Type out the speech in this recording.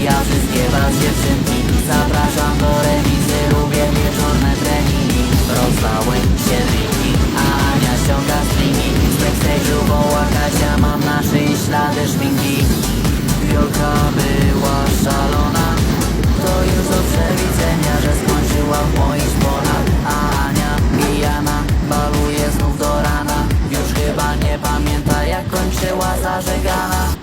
Ja wszystkie was dziewczynki Zapraszam do remizy Lubię wieczorne treningi. Rozlałem się drinki A Ania ściąga stringi. Z backstage'u woła Kasia Mam na szyi ślady szminki. Wielka była szalona. To już do przewidzenia Że skończyła w moich szponach. A Ania pijana Baluje znów do rana. Już chyba nie pamięta jak kończyła zażegana.